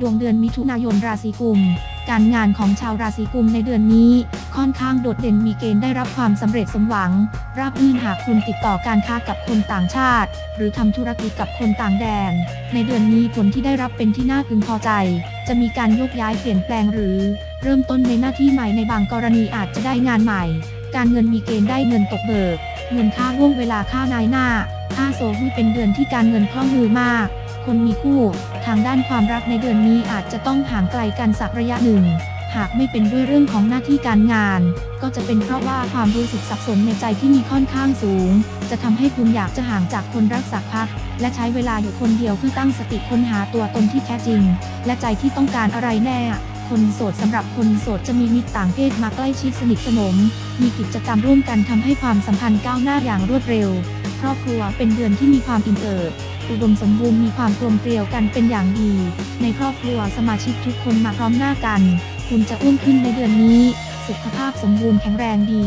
ดวงเดือนมิถุนายนราศีกุม การงานของชาวราศีกุมในเดือนนี้ ค่อนข้างโดดเด่นมีเกณฑ์ได้รับความสำเร็จสมหวัง ราบรื่นหากคุณติดต่อการค้ากับคนต่างชาติ หรือทำธุรกิจกับคนต่างแดน ในเดือนนี้ผลที่ได้รับเป็นที่น่าพึงพอใจ จะมีการยกย้ายเปลี่ยนแปลงหรือ เริ่มต้นในหน้าที่ใหม่ในบางกรณีอาจจะได้งานใหม่ การเงินมีเกณฑ์ได้เงินตกเบิก เงินค่าร่วงเวลาค่านายหน้าค่าโซหุ้เป็นเดือนที่การเงินคล่องมือมาก คนมีคู่ ทางด้านความรักในเดือนนี้อาจจะต้องห่างไกลกันสักระยะหนึ่ง หากไม่เป็นด้วยเรื่องของหน้าที่การงาน ก็จะเป็นเพราะว่าความรู้สึกสับสนในใจที่มีค่อนข้างสูง จะทำให้คุณอยากจะห่างจากคนรักสักพัก และใช้เวลาอยู่คนเดียวเพื่อตั้งสติค้นหาตัวตนที่แท้จริง และใจที่ต้องการอะไรแน่คนโสดสำหรับคนโสดจะมีมิตรต่างเพศมาใกล้ชิดสนิทสนม มีกิจกรรมร่วมกันทำให้ความสัมพันธ์ก้าวหน้าอย่างรวดเร็ว ครอบครัวเป็นเดือนที่มีความอิ่มเอิบ อุดมสมบูรณ์มีความกลมเกลียวกันเป็นอย่างดี ในครอบครัวสมาชิกทุกคนมาพร้อมหน้ากัน คุณจะอ้วนขึ้นในเดือนนี้ สุขภาพสมบูรณ์แข็งแรงดี